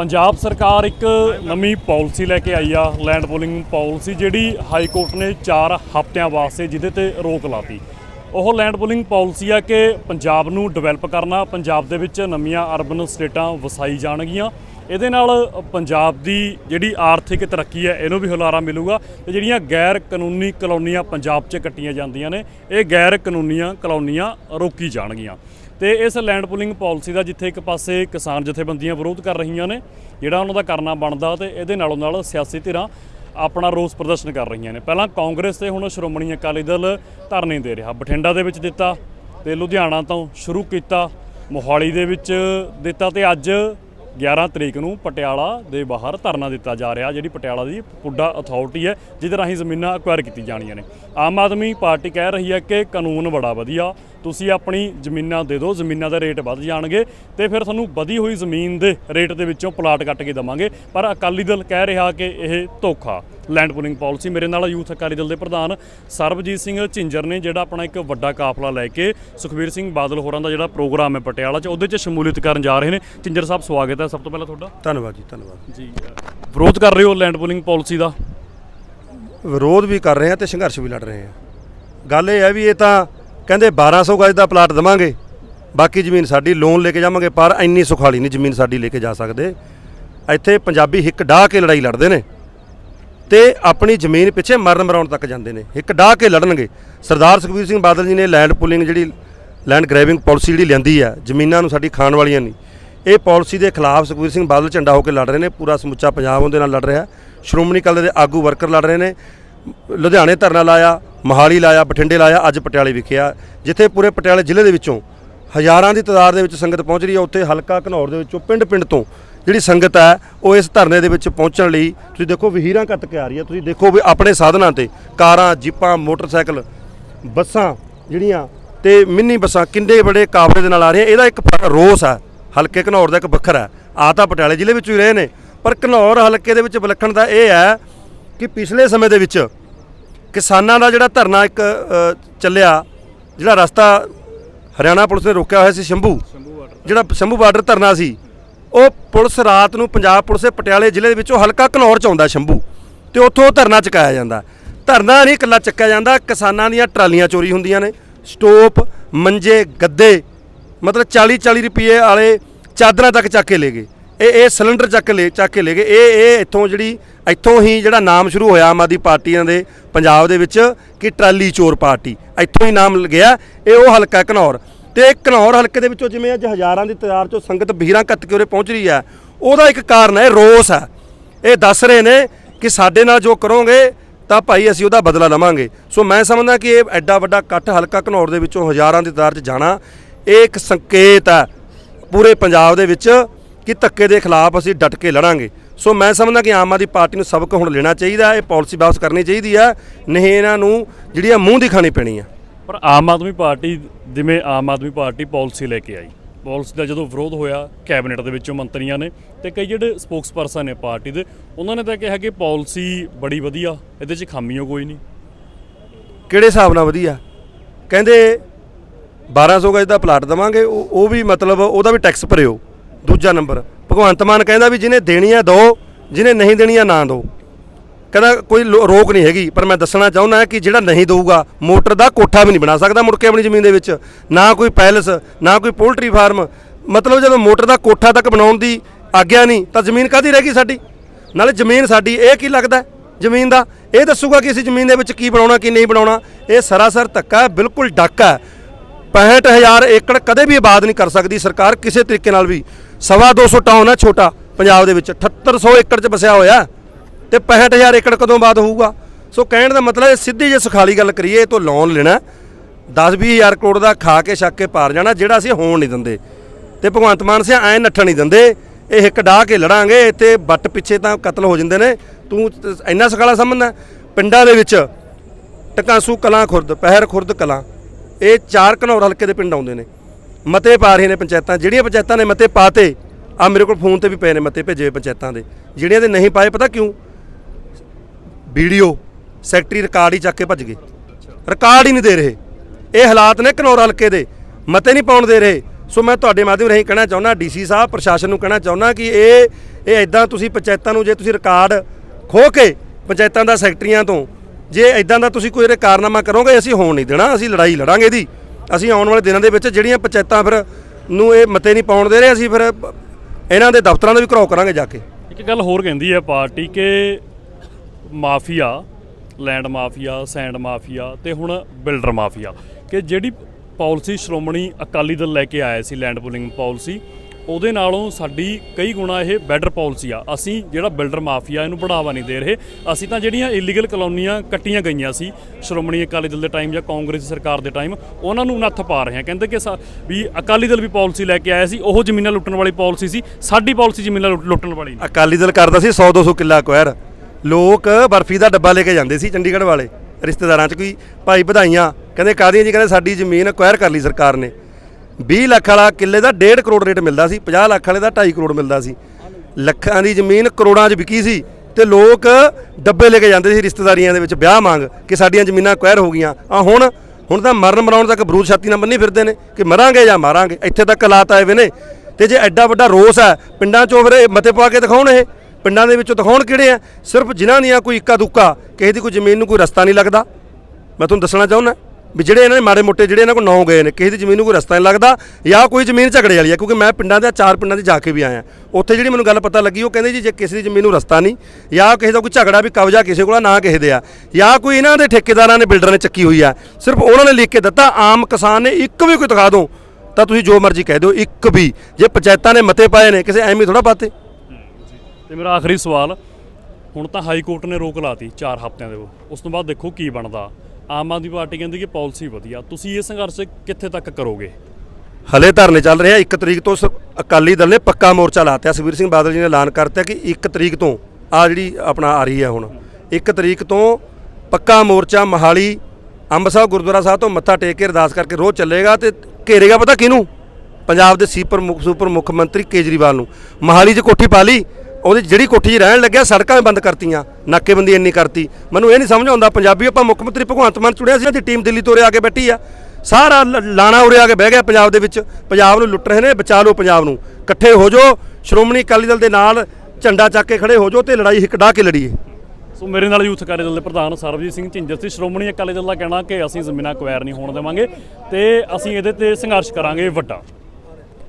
ਪੰਜਾਬ ਸਰਕਾਰ ਇੱਕ ਨਵੀਂ ਪਾਲਿਸੀ ਲੈ ਕੇ ਆਈ ਆ ਲੈਂਡ ਪੂਲਿੰਗ ਪਾਲਿਸੀ, ਜਿਹੜੀ ਹਾਈ ਕੋਰਟ ਨੇ 4 ਹਫ਼ਤਿਆਂ ਵਾਸਤੇ ਜਿਹਦੇ ਤੇ ਰੋਕ ਲਾਤੀ। ਉਹ ਲੈਂਡ ਪੂਲਿੰਗ ਪਾਲਿਸੀ ਆ ਕਿ ਪੰਜਾਬ ਨੂੰ ਡਿਵੈਲਪ ਕਰਨਾ, ਪੰਜਾਬ ਦੇ ਵਿੱਚ ਨਵੀਆਂ ਅਰਬਨ ਸਟੇਟਾਂ ਵਸਾਈ ਜਾਣਗੀਆਂ। ਇਹਦੇ ਨਾਲ ਪੰਜਾਬ ਦੀ ਜਿਹੜੀ ਆਰਥਿਕ ਤਰੱਕੀ ਹੈ ਇਹਨੂੰ ਵੀ ਹੁਲਾਰਾ ਮਿਲੂਗਾ। ਤੇ ਜਿਹੜੀਆਂ ਗੈਰ ਕਾਨੂੰਨੀ ਕਲੋਨੀਆਂ ਪੰਜਾਬ 'ਚ ਕੱਟੀਆਂ ਜਾਂਦੀਆਂ ਨੇ, ਇਹ ਗੈਰ ਕਾਨੂੰਨੀਆਂ ਕਲੋਨੀਆਂ ਰੋਕੀ ਜਾਣਗੀਆਂ। ਤੇ ਇਸ ਲੈਂਡ ਪੁਲਿੰਗ ਪਾਲਿਸੀ ਦਾ ਜਿੱਥੇ ਇੱਕ ਪਾਸੇ ਕਿਸਾਨ ਜਥੇਬੰਦੀਆਂ ਵਿਰੋਧ ਕਰ ਰਹੀਆਂ ਨੇ, ਜਿਹੜਾ ਉਹਨਾਂ ਦਾ ਕਰਨਾ ਬਣਦਾ ਤੇ ਇਹਦੇ ਨਾਲੋਂ ਨਾਲ ਸਿਆਸੀ ਧਿਰਾਂ ਆਪਣਾ ਰੋਸ ਪ੍ਰਦਰਸ਼ਨ ਕਰ ਰਹੀਆਂ ਨੇ। ਪਹਿਲਾਂ ਕਾਂਗਰਸ ਤੇ ਹੁਣ ਸ਼੍ਰੋਮਣੀ ਅਕਾਲੀ ਦਲ ਧਰਨੇ ਦੇ ਰਿਹਾ। ਬਠਿੰਡਾ ਦੇ ਵਿੱਚ ਦਿੱਤਾ ਤੇ ਲੁਧਿਆਣਾ ਤੋਂ ਸ਼ੁਰੂ ਕੀਤਾ, ਮੋਹਾਲੀ ਦੇ ਵਿੱਚ ਦਿੱਤਾ ਤੇ ਅੱਜ 11 ਤਰੀਕ ਨੂੰ ਪਟਿਆਲਾ ਦੇ ਬਾਹਰ ਧਰਨਾ ਦਿੱਤਾ ਜਾ ਰਿਹਾ, ਜਿਹੜੀ ਪਟਿਆਲਾ ਦੀ ਪੁੱਡਾ ਅਥਾਰਟੀ ਹੈ, ਜਿਹਦੇ ਰਾਹੀਂ ਜ਼ਮੀਨਾਂ ਅਕਵਾਇਰ ਕੀਤੀ ਜਾਣੀਆਂ ਨੇ। ਆਮ ਆਦਮੀ ਪਾਰਟੀ ਕਹਿ ਰਹੀ ਹੈ ਕਿ ਕਾਨੂੰਨ ਬੜਾ ਵਧੀਆ ਤੁਸੀਂ ਆਪਣੀ ਜ਼ਮੀਨਾਂ ਦੇ ਦਿਓ ਜ਼ਮੀਨਾਂ ਦੇ ਰੇਟ ਵੱਧ ਜਾਣਗੇ ਤੇ ਫਿਰ ਤੁਹਾਨੂੰ ਵਧੀ ਹੋਈ ਜ਼ਮੀਨ ਦੇ ਰੇਟ ਦੇ ਵਿੱਚੋਂ ਪਲਾਟ ਕੱਟ ਕੇ ਦਵਾਂਗੇ। ਪਰ ਅਕਾਲੀ ਦਲ ਕਹਿ ਰਿਹਾ ਕਿ ਇਹ ਧੋਖਾ। ਲੈਂਡ ਪੂਲਿੰਗ ਪਾਲਿਸੀ ਮੇਰੇ ਨਾਲ ਯੂਥ ਅਕਾਲੀ ਦਲ ਦੇ ਪ੍ਰਧਾਨ ਸਰਬਜੀਤ ਸਿੰਘ ਝਿੰਜਰ ਨੇ ਜਿਹੜਾ ਆਪਣਾ ਇੱਕ ਵੱਡਾ ਕਾਫਲਾ ਲੈ ਕੇ ਸੁਖਬੀਰ ਸਿੰਘ ਬਾਦਲ ਹੋਰਾਂ ਦਾ ਜਿਹੜਾ ਪ੍ਰੋਗਰਾਮ ਹੈ ਪਟਿਆਲਾ 'ਚ ਉਹਦੇ 'ਚ ਸ਼ਮੂਲੀਅਤ ਕਰਨ ਜਾ ਰਹੇ ਨੇ। ਝਿੰਜਰ ਸਾਹਿਬ ਸਵਾਗਤ ਹੈ ਸਭ ਤੋਂ ਪਹਿਲਾਂ ਤੁਹਾਡਾ। ਧੰਨਵਾਦ ਜੀ ਧੰਨਵਾਦ। ਜੀ ਵਿਰੋਧ ਕਰ ਰਹੇ ਹੋ ਲੈਂਡ ਪੂਲਿੰਗ ਪਾਲਿਸੀ ਦਾ? ਵਿਰੋਧ ਵੀ ਕਰ ਰਹੇ ਹਾਂ ਤੇ ਸੰਘਰਸ਼ ਵੀ ਲੜ ਰਹੇ ਹਾਂ। ਗੱਲ ਇਹ ਹੈ ਵੀ ਇਹ ਤਾਂ ਕਹਿੰਦੇ 1200 ਗਜ ਦਾ ਪਲਾਟ ਦਵਾਂਗੇ। ਬਾਕੀ ਜ਼ਮੀਨ ਸਾਡੀ ਲੋਨ ਲੈ ਕੇ ਜਾਵਾਂਗੇ, ਪਰ ਇੰਨੀ ਸੁਖਾਲੀ ਨਹੀਂ ਜ਼ਮੀਨ ਸਾਡੀ ਲੈ ਕੇ ਜਾ ਸਕਦੇ। ਇੱਥੇ ਪੰਜਾਬੀ ਹਿੱਕ ਡਾਹ ਕੇ ਲੜਾਈ ਲੜਦੇ ਨੇ ਤੇ ਆਪਣੀ ਜ਼ਮੀਨ ਪਿੱਛੇ ਮਰਨ ਮਰਾਉਣ ਤੱਕ ਜਾਂਦੇ ਨੇ। ਹਿੱਕ ਡਾਹ ਕੇ ਲੜਨਗੇ। ਸਰਦਾਰ ਸੁਖਬੀਰ ਸਿੰਘ ਬਾਦਲ ਜੀ ਨੇ ਲੈਂਡ ਪੁਲਿੰਗ ਜਿਹੜੀ ਲੈਂਡ ਗ੍ਰੈਬਿੰਗ ਪਾਲਿਸੀ ਜਿਹੜੀ ਲੈਂਦੀ ਆ, ਜ਼ਮੀਨਾਂ ਨੂੰ ਸਾਡੀ ਖਾਣ ਵਾਲੀਆਂ ਨਹੀਂ। ਇਹ ਪਾਲਿਸੀ ਦੇ ਖਿਲਾਫ ਸੁਖਬੀਰ ਸਿੰਘ ਬਾਦਲ ਝੰਡਾ ਹੋ ਕੇ ਲੜ ਰਹੇ ਨੇ, ਪੂਰਾ ਸਮੁੱਚਾ ਪੰਜਾਬ ਉਹਦੇ ਨਾਲ ਲੜ ਰਿਹਾ। ਸ਼੍ਰੋਮਣੀ ਅਕਾਲੀ ਦੇ ਆਗੂ ਵਰਕਰ ਲੜ ਰਹੇ ਨੇ। ਲੁਧਿਆਣੇ ਧਰਨਾ ਲਾਇਆ ਮੋਹਾਲੀ ਲਾਇਆ, ਬਠਿੰਡੇ ਲਾਇਆ, ਅੱਜ ਪਟਿਆਲੇ ਵਿਖੇ ਆ, ਜਿੱਥੇ ਪੂਰੇ ਪਟਿਆਲੇ ਜ਼ਿਲ੍ਹੇ ਦੇ ਵਿੱਚੋਂ ਹਜ਼ਾਰਾਂ ਦੀ ਤਾਦਾਦ ਦੇ ਵਿੱਚ ਸੰਗਤ ਪਹੁੰਚ ਰਹੀ ਹੈ ਉੱਥੇ ਹਲਕਾ ਘਨੌਰ ਦੇ ਵਿੱਚੋਂ ਪਿੰਡ-ਪਿੰਡ ਤੋਂ ਜਿਹੜੀ ਸੰਗਤ ਹੈ, ਉਹ ਇਸ ਧਰਨੇ ਦੇ ਵਿੱਚ ਪਹੁੰਚਣ ਲਈ ਤੁਸੀਂ ਦੇਖੋ ਵਹੀਰਾਂ ਕੱਟ ਕੇ ਆ ਰਹੀ ਹੈ ਤੁਸੀਂ ਦੇਖੋ ਵੀ ਆਪਣੇ ਸਾਧਨਾਂ ਤੇ ਕਾਰਾਂ, ਜੀਪਾਂ, ਮੋਟਰਸਾਈਕਲ, ਬੱਸਾਂ ਜਿਹੜੀਆਂ ਤੇ ਮਿੰਨੀ ਬੱਸਾਂ ਕਿੰਨੇ ਬੜੇ ਕਾਫਲੇ ਦੇ ਨਾਲ ਆ ਰਹੀਆਂ। ਇਹਦਾ ਇੱਕ ਰੋਸ ਹੈ ਹਲਕੇ ਘਨੌਰ ਦਾ ਇੱਕ ਵੱਖਰਾ ਹੈ ਆ ਤਾਂ ਪਟਿਆਲੇ ਜ਼ਿਲ੍ਹੇ ਵਿੱਚ ਹੀ ਰਹੇ ਨੇ, ਪਰ ਘਨੌਰ ਹਲਕੇ ਦੇ ਵਿੱਚ ਵਿਲੱਖਣਤਾ ਇਹ ਹੈ ਕਿ ਪਿਛਲੇ ਸਮੇਂ ਦੇ ਵਿੱਚ ਕਿਸਾਨਾਂ ਦਾ ਜਿਹੜਾ ਧਰਨਾ ਇੱਕ ਚੱਲਿਆ, ਜਿਹੜਾ ਰਸਤਾ ਹਰਿਆਣਾ ਪੁਲਿਸ ਨੇ ਰੋਕਿਆ ਹੋਇਆ ਸੀ ਸ਼ੰਭੂ, ਜਿਹੜਾ ਸ਼ੰਭੂ ਬਾਰਡਰ ਧਰਨਾ ਸੀ, ਉਹ ਪੁਲਿਸ ਰਾਤ ਨੂੰ ਪੰਜਾਬ ਪੁਲਿਸ ਦੇ ਪਟਿਆਲੇ ਜ਼ਿਲ੍ਹੇ ਦੇ ਵਿੱਚੋਂ ਹਲਕਾ ਘਨੌਰ ਚ ਆਉਂਦਾ ਸ਼ੰਭੂ ਤੇ ਉੱਥੋਂ ਧਰਨਾ ਚੁਕਾਇਆ ਜਾਂਦਾ। ਧਰਨਾ ਨਹੀਂ ਇਕੱਲਾ ਚੱਕਿਆ ਜਾਂਦਾ, ਕਿਸਾਨਾਂ ਦੀਆਂ ਟਰਾਲੀਆਂ ਚੋਰੀ ਹੁੰਦੀਆਂ ਨੇ, ਸਟੋਪ, ਮੰਜੇ, ਗੱਦੇ, ਮਤਲਬ 40 40 ਰੁਪਏ ਵਾਲੇ ਚਾਦਰਾਂ ਤੱਕ ਚੱਕ ਕੇ ਲੈ ਗਏ। ਇਹ ਇਹ ਸਿਲੰਡਰ ਚੱਕ ਲੈ ਚੱਕ ਕੇ ਲੈ ਗਏ। ਇਹ ਇਹ ਇੱਥੋਂ ਜਿਹੜੀ ਇੱਥੋਂ ਹੀ ਜਿਹੜਾ ਨਾਮ ਸ਼ੁਰੂ ਹੋਇਆ ਆਮ ਆਦਮੀ ਪਾਰਟੀਆਂ ਦੇ ਪੰਜਾਬ ਦੇ ਵਿੱਚ ਕਿ ਟਰਾਲੀ ਚੋਰ ਪਾਰਟੀ। ਇੱਥੋਂ ਹੀ ਨਾਮ ਲੱਗਿਆ ਇਹ ਉਹ ਹਲਕਾ ਘਨੌਰ। ਤੇ ਇਹ ਘਨੌਰ ਹਲਕੇ ਦੇ ਵਿੱਚੋਂ ਜਿਵੇਂ ਅੱਜ ਹਜ਼ਾਰਾਂ ਦੀ ਤਾਦਾਦ ਚੋਂ ਸੰਗਤ ਬਹੀਰਾਂ ਕੱਤ ਕੇ ਉਰੇ ਪਹੁੰਚ ਰਹੀ ਹੈ, ਉਹਦਾ ਇੱਕ ਕਾਰਨ ਹੈ, ਰੋਸ ਹੈ। ਇਹ ਦੱਸ ਰਹੇ ਨੇ ਕਿ ਸਾਡੇ ਨਾਲ ਜੋ ਕਰੋਗੇ ਤਾਂ ਭਾਈ ਅਸੀਂ ਉਹਦਾ ਬਦਲਾ ਲਵਾਂਗੇ। ਸੋ ਮੈਂ ਸਮਝਦਾ ਕਿ ਇਹ ਐਡਾ ਵੱਡਾ ਇਕੱਠ ਹਲਕਾ ਘਨੌਰ ਦੇ ਵਿੱਚੋਂ ਹਜ਼ਾਰਾਂ ਦੀ ਤਾਦਾਦ 'ਚ ਜਾਣਾ, ਇਹ ਇੱਕ ਸੰਕੇਤ ਹੈ। ਪੂਰੇ ਪੰਜਾਬ ਦੇ ਵਿੱਚ ਕਿ ਧੱਕੇ ਦੇ ਖਿਲਾਫ ਅਸੀਂ ਡਟ ਕੇ ਲੜਾਂਗੇ। ਸੋ ਮੈਂ ਸਮਝਦਾ ਕਿ ਆਮ ਆਦਮੀ ਪਾਰਟੀ ਨੂੰ ਸਬਕ ਹੁਣ ਲੈਣਾ ਚਾਹੀਦਾ ਇਹ ਪਾਲਿਸੀ ਵਾਪਸ ਕਰਨੀ ਚਾਹੀਦੀ ਹੈ ਨਹੀਂ ਇਹਨਾਂ ਨੂੰ ਜਿਹੜੀ ਆ ਮੂੰਹ ਦੀ ਖਾਣੀ ਪੈਣੀ ਆ। ਪਰ ਆਮ ਆਦਮੀ ਪਾਰਟੀ ਜਿਵੇਂ ਆਮ ਆਦਮੀ ਪਾਰਟੀ ਪਾਲਿਸੀ ਲੈ ਕੇ ਆਈ ਪਾਲਿਸੀ ਦਾ ਜਦੋਂ ਵਿਰੋਧ ਹੋਇਆ ਕੈਬਨਿਟ ਦੇ ਵਿੱਚੋਂ ਮੰਤਰੀਆਂ ਨੇ ਤੇ ਕਈ ਜਿਹੜੇ ਸਪੋਕਸਪਰਸਨ ਨੇ ਪਾਰਟੀ ਦੇ ਉਹਨਾਂ ਨੇ ਤਾਂ ਕਿਹਾ ਕਿ ਪਾਲਿਸੀ ਬੜੀ ਵਧੀਆ ਇਹਦੇ 'ਚ ਖਾਮੀਓ ਕੋਈ ਨਹੀਂ। ਕਿਹੜੇ ਹਿਸਾਬ ਨਾਲ ਵਧੀਆ? ਕਹਿੰਦੇ 1200 ਗਜ ਦਾ ਪਲਾਟ ਦਵਾਂਗੇ ਉਹ ਉਹ ਵੀ ਮਤਲਬ ਉਹਦਾ ਵੀ ਟੈਕਸ ਭਰਿਓ। ਦੂਜਾ ਨੰਬਰ, ਭਗਵੰਤ ਮਾਨ ਕਹਿੰਦਾ ਵੀ ਜਿਹਨੇ ਦੇਣੀ ਆ ਦੋ, ਜਿਹਨੇ ਨਹੀਂ ਦੇਣੀ ਆ ਨਾ ਦੋ। ਕਹਿੰਦਾ ਕੋਈ ਲੋ- ਰੋਕ ਨਹੀਂ ਹੈਗੀ, ਪਰ ਮੈਂ ਦੱਸਣਾ ਚਾਹੁੰਦਾ ਕਿ ਜਿਹੜਾ ਨਹੀਂ ਦਊਗਾ, ਮੋਟਰ ਦਾ ਕੋਠਾ ਵੀ ਨਹੀਂ ਬਣਾ ਸਕਦਾ ਮੁੜ ਕੇ ਆਪਣੀ ਜ਼ਮੀਨ ਦੇ ਵਿੱਚ। ਨਾ ਕੋਈ ਪੈਲਸ, ਨਾ ਕੋਈ ਪੋਲਟਰੀ ਫਾਰਮ। ਮਤਲਬ ਜਦੋਂ ਮੋਟਰ ਦਾ ਕੋਠਾ ਤੱਕ ਬਣਾਉਣ ਦੀ ਆਗਿਆ ਨਹੀਂ, ਤਾਂ ਜ਼ਮੀਨ ਕਾਦੀ ਰਹਿ ਗਈ ਸਾਡੀ? ਨਾਲੇ ਜ਼ਮੀਨ ਸਾਡੀ, ਇਹ ਕੀ ਲੱਗਦਾ ਜ਼ਮੀਨ ਦਾ? ਇਹ ਦੱਸੂਗਾ ਕਿ ਅਸੀਂ ਜ਼ਮੀਨ ਦੇ ਵਿੱਚ ਕੀ ਬਣਾਉਣਾ, ਕੀ ਨਹੀਂ ਬਣਾਉਣਾ। ਇਹ ਸਰਾਸਰ ਧੱਕਾ ਬਿਲਕੁਲ ਡਾਕਾ ਹੈ। 65000 ਏਕੜ ਕਦੇ ਵੀ ਆਬਾਦ ਨਹੀਂ ਕਰ ਸਕਦੀ ਸਰਕਾਰ ਕਿਸੇ ਤਰੀਕੇ ਨਾਲ ਵੀ। ਸਵਾ 200 ਟਾਊਨ ਹੈ ਛੋਟਾ, ਪੰਜਾਬ ਦੇ ਵਿੱਚ। 7800 ਏਕੜ 'ਚ ਵਸਿਆ ਹੋਇਆ। ਤੇ 65000 ਏਕੜ ਕਦੋਂ ਬਾਅਦ ਹੋਊਗਾ? ਸੋ ਕਹਿਣ ਦਾ ਮਤਲਬ ਇਹ ਸਿੱਧੀ ਜੇ ਸੁਖਾਲੀ ਗੱਲ ਕਰੀਏ, ਇਹ ਤੋਂ ਲੋਨ ਲੈਣਾ 10-20000 ਕਰੋੜ ਦਾ ਖਾ ਕੇ ਛੱਕ ਕੇ ਪਾਰ ਜਾਣਾ, ਜਿਹੜਾ ਅਸੀਂ ਹੋਣ ਨਹੀਂ ਦਿੰਦੇ। ਤੇ ਭਗਵੰਤ ਮਾਨ ਸਿਆ ਐ ਨੱਠਣ ਨਹੀਂ ਦਿੰਦੇ। ਇਹ ਇੱਕ ਡਾਹ ਕੇ ਲੜਾਂਗੇ, ਇੱਥੇ ਬੱਟ ਪਿੱਛੇ ਤਾਂ ਕਤਲ ਹੋ ਜਾਂਦੇ ਨੇ। ਤੂੰ ਇੰਨਾ ਸਖਾਲਾ ਸਮਝਦਾ ਪਿੰਡਾਂ ਦੇ ਵਿੱਚ ਟਕਾਂਸੂ ਕਲਾਂ ਖੁਰਦ, ਪਹਿਰ ਖੁਰਦ ਕਲਾਂ। ਇਹ ਚਾਰ ਘਨੌਰ ਹਲਕੇ ਦੇ ਪਿੰਡ ਆਉਂਦੇ ਨੇ। ਮਤੇ ਪਾ ਰਹੇ ਨੇ ਪੰਚਾਇਤਾਂ, ਜਿਹੜੀਆਂ ਪੰਚਾਇਤਾਂ ਨੇ ਮਤੇ ਪਾਤੇ ਆ ਮੇਰੇ ਕੋਲ ਫੋਨ ਤੇ ਵੀ ਪਏ ਨੇ ਮਤੇ ਭੇਜੇ ਹੋਏ ਪੰਚਾਇਤਾਂ ਦੇ। ਜਿਹੜੀਆਂ ਦੇ ਨਹੀਂ ਪਾਏ, ਪਤਾ ਕਿਉਂ? ਵੀਡੀਓ, ਸੈਕਟਰੀ ਰਿਕਾਰਡ ਹੀ ਚੱਕ ਕੇ ਭੱਜ ਗਏ। ਰਿਕਾਰਡ ਹੀ ਨਹੀਂ ਦੇ ਰਹੇ। ਇਹ ਹਾਲਾਤ ਨੇ ਕਨੌਰ ਹਲਕੇ ਦੇ। ਮਤੇ ਨਹੀਂ ਪਾਉਣ ਦੇ ਰਹੇ। ਸੋ ਮੈਂ ਤੁਹਾਡੇ ਮਾਧਿਅਮ ਰਾਹੀਂ ਕਹਿਣਾ ਚਾਹੁੰਦਾ, ਡੀਸੀ ਸਾਹਿਬ, ਪ੍ਰਸ਼ਾਸਨ ਨੂੰ ਕਹਿਣਾ ਚਾਹੁੰਦਾ ਕਿ ਇਹ ਇਹ ਇਦਾਂ ਤੁਸੀਂ ਪੰਚਾਇਤਾਂ ਨੂੰ, ਜੇ ਤੁਸੀਂ ਰਿਕਾਰਡ ਖੋ ਕੇ ਪੰਚਾਇਤਾਂ ਦਾ ਸੈਕਟਰੀਆਂ ਤੋਂ, ਜੇ ਇਦਾਂ ਦਾ ਤੁਸੀਂ ਕੋਈ ਕਾਰਨਾਮਾ ਕਰੋਗੇ, ਅਸੀਂ ਹੋਣ ਨਹੀਂ ਦੇਣਾ, ਅਸੀਂ ਲੜਾਈ ਲੜਾਂਗੇ ਇਹਦੀ। ਅਸੀਂ ਆਉਣ ਵਾਲੇ ਦਿਨਾਂ ਦੇ ਵਿੱਚ ਜਿਹੜੀਆਂ ਪੰਚਾਇਤਾਂ ਫਿਰ ਨੂੰ ਇਹ ਮਤੇ ਨਹੀਂ ਪਾਉਣ ਦੇ ਰਹੇ, ਅਸੀਂ ਫਿਰ ਇਹਨਾਂ ਦੇ ਦਫ਼ਤਰਾਂ ਦਾ ਵੀ ਘਰੋ ਕਰਾਂਗੇ ਜਾ ਕੇ। ਇੱਕ ਗੱਲ ਹੋਰ ਕਹਿੰਦੀ ਹੈ ਪਾਰਟੀ ਕਿ mafia, land mafia, sand mafia ਤੇ ਹੁਣ ਬਿਲਡਰ ਮਾਫੀਆ ਕਿ ਜਿਹੜੀ ਪਾਲਿਸੀ ਸ਼੍ਰੋਮਣੀ ਅਕਾਲੀ ਦਲ ਲੈ ਕੇ ਆਇਆ ਸੀ, ਲੈਂਡ ਪੁਲਿੰਗ ਪਾਲਿਸੀ ਉਹਦੇ ਨਾਲੋਂ ਸਾਡੀ ਕਈ ਗੁਣਾ ਇਹ ਬੈਟਰ ਪਾਲਿਸੀ ਆ। ਅਸੀਂ ਜਿਹੜਾ ਬਿਲਡਰ ਮਾਫੀਆ ਇਹਨੂੰ ਬੜਾਵਾ ਨਹੀਂ ਦੇ ਰਹੇ। ਅਸੀਂ ਤਾਂ ਜਿਹੜੀਆਂ ਇਲੀਗਲ ਕਲੋਨੀਆਂ ਕੱਟੀਆਂ ਗਈਆਂ ਸੀ, ਸ਼੍ਰੋਮਣੀ ਅਕਾਲੀ ਦਲ ਦੇ ਟਾਈਮ ਜਾਂ ਕਾਂਗਰਸ ਸਰਕਾਰ ਦੇ ਟਾਈਮ ਉਹਨਾਂ ਨੂੰ ਨੱਥ ਪਾ ਰਹੇ ਹਾਂ। ਕਹਿੰਦੇ ਕਿ ਸਾ- ਵੀ ਅਕਾਲੀ ਦਲ ਵੀ ਪਾਲਿਸੀ ਲੈ ਕੇ ਆਇਆ ਸੀ, ਉਹ ਜ਼ਮੀਨਾਂ ਲੁੱਟਣ ਵਾਲੀ ਪਾਲਿਸੀ ਸੀ, ਸਾਡੀ ਪਾਲਿਸੀ ਜ਼ਮੀਨਾਂ ਲੁੱਟ- ਲੁੱਟਣ ਵਾਲੀ ਨਹੀਂ। ਅਕਾਲੀ ਦਲ ਕਰਦਾ ਸੀ 100 200 ਕਿੱਲਾ ਅਕਵਾਇਰ ਲੋਕ ਬਰਫੀ ਦਾ ਡੱਬਾ ਲੈ ਕੇ ਜਾਂਦੇ ਸੀ ਚੰਡੀਗੜ੍ਹ ਵਾਲੇ, ਰਿਸ਼ਤੇਦਾਰਾਂ 'ਚ ਕੋਈ ਭਾਈ ਵਧਾਈਆਂ। ਕਹਿੰਦੇ ਕਾਹਦੀਆਂ ਜੀ? ਕਹਿੰਦੇ ਸਾਡੀ ਜ਼ਮੀਨ ਅਕਵਾਇਰ ਕਰ ਲਈ ਸਰਕਾਰ ਨੇ। 20 ਲੱਖ ਵਾਲਾ ਕਿੱਲੇ ਦਾ 1.5 ਕਰੋੜ ਰੇਟ ਮਿਲਦਾ ਸੀ 50 ਲੱਖ ਵਾਲੇ ਦਾ 2.5 ਕਰੋੜ ਮਿਲਦਾ ਸੀ। ਲੱਖਾਂ ਦੀ ਜ਼ਮੀਨ ਕਰੋੜਾਂ 'ਚ ਵਿਕੀ ਸੀ ਤੇ ਲੋਕ ਡੱਬੇ ਲੈ ਕੇ ਜਾਂਦੇ ਸੀ ਰਿਸ਼ਤੇਦਾਰੀਆਂ ਦੇ ਵਿੱਚ ਵਿਆਹ ਮੰਗ ਕਿ ਸਾਡੀਆਂ ਜ਼ਮੀਨਾਂ ਅਕਵਾਇਰ ਹੋ ਗਈਆਂ। ਆ ਹੁਣ ਹੁਣ ਤਾਂ ਮਰਨ ਮਰਾਉਣ ਤੱਕ ਬਰੂਦ ਛਾਤੀ ਨਾਲ ਬੰਨੀ ਫਿਰਦੇ ਨੇ ਕਿ ਮਰਾਂਗੇ ਜਾਂ ਮਾਰਾਂਗੇ, ਇੱਥੇ ਤੱਕ ਹਾਲਾਤ ਆਏ ਵੇ ਨੇ। ਤੇ ਜੇ ਐਡਾ ਵੱਡਾ ਰੋਸ ਹੈ, ਪਿੰਡਾਂ 'ਚੋਂ ਫਿਰ ਮਤੇ ਪਾ ਕੇ ਦਿਖਾਉਣ ਇਹ, ਪਿੰਡਾਂ ਦੇ ਵਿੱਚੋਂ ਦਿਖਾਉਣ ਕਿਹੜੇ ਆ? ਸਿਰਫ ਜਿਨ੍ਹਾਂ ਦੀਆਂ ਕੋਈ ਇੱਕਾ ਦੁੱਕਾ ਕਿਸੇ ਦੀ ਕੋਈ ਜ਼ਮੀਨ ਨੂੰ ਕੋਈ ਰਸਤਾ ਨਹੀਂ ਲੱਗਦਾ। ਮੈਂ ਤੁਹਾਨੂੰ ਦੱਸਣਾ ਚਾਹੁੰਦਾ। ਵੀ ਜਿਹੜੇ ਇਹਨਾਂ ਨੇ ਮਾੜੇ ਮੋਟੇ ਜਿਹੜੇ ਇਹਨਾਂ ਕੋਲ ਨੌ ਗਏ ਨੇ, ਕਿਸੇ ਦੀ ਜ਼ਮੀਨ ਨੂੰ ਕੋਈ ਰਸਤਾ ਨਹੀਂ ਲੱਗਦਾ ਜਾਂ ਕੋਈ ਜ਼ਮੀਨ ਝਗੜੇ ਵਾਲੀ ਹੈ ਕਿਉਂਕਿ ਮੈਂ ਪਿੰਡਾਂ ਦੇ ਚਾਰ ਪਿੰਡਾਂ 'ਚ ਜਾ ਕੇ ਵੀ ਆਇਆ। ਉੱਥੇ ਜਿਹੜੀ ਮੈਨੂੰ ਗੱਲ ਪਤਾ ਲੱਗੀ, ਉਹ ਕਹਿੰਦੇ ਜੀ ਜੇ ਕਿਸੇ ਦੀ ਜ਼ਮੀਨ ਨੂੰ ਰਸਤਾ ਨਹੀਂ, ਜਾਂ ਕਿਸੇ ਦਾ ਕੋਈ ਝਗੜਾ ਵੀ ਕਬਜ਼ਾ ਕਿਸੇ ਕੋਲ ਨਾ ਕਿਸੇ ਦੇ ਆ, ਜਾਂ ਕੋਈ ਇਹਨਾਂ ਦੇ ਠੇਕੇਦਾਰਾਂ ਨੇ, ਬਿਲਡਰ ਨੇ ਚੱਕੀ ਹੋਈ ਆ, ਸਿਰਫ ਉਹਨਾਂ ਨੇ ਲਿਖ ਕੇ ਦਿੱਤਾ, ਆਮ ਕਿਸਾਨ ਨੇ ਇੱਕ ਵੀ ਕੋਈ ਦਿਖਾ ਦਿਓ ਤਾਂ ਤੁਸੀਂ ਜੋ ਮਰਜ਼ੀ ਕਹਿ ਦਿਓ, ਇੱਕ ਵੀ, ਜੇ ਪੰਚਾਇਤਾਂ ਨੇ ਮਤੇ ਪਾਏ ਨੇ, ਕਿਸੇ ਐਵੇਂ ਥੋੜਾ ਪਾਤੇ। ਤੇ ਮੇਰਾ ਆਖਰੀ ਸਵਾਲ, ਹੁਣ ਤਾਂ ਹਾਈ ਕੋਰਟ ਨੇ ਰੋਕ ਲਾਤੀ 4 ਹਫ਼ਤਿਆਂ ਦੇ, ਉਸ ਤੋਂ ਬਾਅਦ ਦੇਖੋ ਕੀ ਬਣਦਾ। ਆਮ ਆਦਮੀ ਪਾਰਟੀ ਕਹਿੰਦੀ ਕਿ ਪਾਲਿਸੀ ਵਧੀਆ। ਤੁਸੀਂ ਇਹ ਸੰਘਰਸ਼ ਕਿੱਥੇ ਤੱਕ ਕਰੋਗੇ? ਹਲੇ ਧਰਨੇ ਚੱਲ ਰਿਹਾ 1 ਤਰੀਕ ਤੋਂ ਸ- ਅਕਾਲੀ ਦਲ ਨੇ ਪੱਕਾ ਮੋਰਚਾ ਲਾਤਿਆ ਸੁਖਬੀਰ ਸਿੰਘ ਬਾਦਲ ਜੀ ਨੇ ਐਲਾਨ ਕਰਤਾ ਕਿ 1 ਤਰੀਕ ਤੋਂ ਆ ਜਿਹੜੀ ਆਪਣਾ ਆ ਰਹੀ ਹੈ ਹੁਣ 1 ਤਰੀਕ ਤੋਂ ਪੱਕਾ ਮੋਰਚਾ ਮਹਾਲੀ ਅੰਬ ਸਾਹਿਬ ਗੁਰਦੁਆਰਾ ਸਾਹਿਬ ਤੋਂ ਮੱਥਾ ਟੇਕ ਕੇ ਅਰਦਾਸ ਕਰਕੇ ਰੋਜ਼ ਚੱਲੇਗਾ ਤੇ ਘੇਰੇਗਾ ਪਤਾ ਕਿਹਨੂੰ? ਪੰਜਾਬ ਦੇ ਸੀਪਰ ਮੁੱਖ ਸੁਪਰ ਮੁੱਖ ਮੰਤਰੀ ਕੇਜਰੀਵਾਲ ਨੂੰ। ਮਹਾਲੀ 'ਚ ਕੋਠੀ ਪਾ ਲਈ। ਉਹਦੀ ਜਿਹੜੀ ਕੋਠੀ 'ਚ ਰਹਿਣ ਲੱਗਿਆ, ਸੜਕਾਂ ਬੰਦ ਕਰਤੀਆਂ, ਨਾਕੇਬੰਦੀ ਇੰਨੀ ਕਰਤੀ। ਮੈਨੂੰ ਇਹ ਨਹੀਂ ਸਮਝ ਆਉਂਦਾ, ਪੰਜਾਬੀ ਆਪਾਂ ਮੁੱਖ ਮੰਤਰੀ ਭਗਵੰਤ ਮਾਨ ਚੁਣਿਆ ਸੀ ਦੀ ਟੀਮ ਦਿੱਲੀ ਤੋਂ ਉਰੇ ਆ ਕੇ ਬੈਠੀ ਆ। ਸਾਰਾ ਲ- ਲਾਣਾ ਉਰੇ ਆ ਕੇ ਬਹਿ ਗਿਆ ਪੰਜਾਬ ਦੇ ਵਿੱਚ। ਪੰਜਾਬ ਨੂੰ ਲੁੱਟ ਰਹੇ ਨੇ, ਬਚਾ ਲਓ ਪੰਜਾਬ ਨੂੰ। ਇਕੱਠੇ ਹੋ ਜਾਓ, ਸ਼੍ਰੋਮਣੀ ਅਕਾਲੀ ਦਲ ਦੇ ਨਾਲ ਝੰਡਾ ਚੱਕ ਕੇ ਖੜੇ ਹੋ ਜਾਓ ਤੇ ਲੜਾਈ ਹਿੱਕ, ਡਾਹ ਕੇ ਲੜੀਏ। ਸੋ ਮੇਰੇ ਨਾਲ ਯੂਥ ਅਕਾਲੀ ਦਲ ਦੇ ਪ੍ਰਧਾਨ ਸਰਬਜੀਤ ਸਿੰਘ ਝਿੰਜਰ ਸੀ। ਸ਼੍ਰੋਮਣੀ ਅਕਾਲੀ ਦਲ ਦਾ ਕਹਿਣਾ ਕਿ ਅਸੀਂ ਜ਼ਮੀਨਾਂ ਅਕਵਾਇਰ ਨਹੀਂ ਹੋਣ ਦੇਵਾਂਗੇ ਤੇ ਅਸੀਂ ਇਹਦੇ ਤੇ ਸੰਘਰਸ਼ ਕਰਾਂਗੇ ਵੱਡਾ।